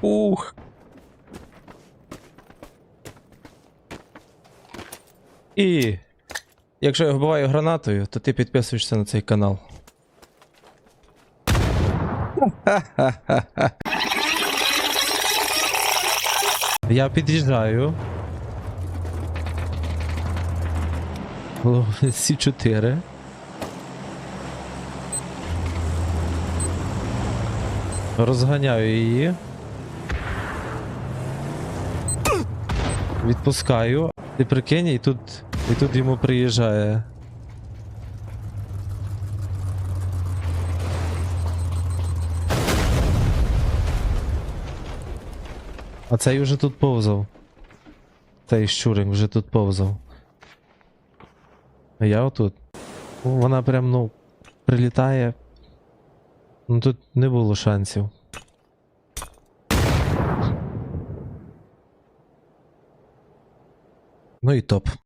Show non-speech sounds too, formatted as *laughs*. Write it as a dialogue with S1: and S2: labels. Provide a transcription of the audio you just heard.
S1: Ух. І якщо я вбиваю гранатою, то ти підписуєшся на цей канал. *laughs* Я під'їжджаю. Сі 4 Розганяю її. Відпускаю. Ти прикинь, і тут, і тут йому приїжджає. А цей вже тут повзав. Цей щурик вже тут повзав. А я отут. Вона прям, ну, прилітає. Ну тут не було шансів. Ну і топ.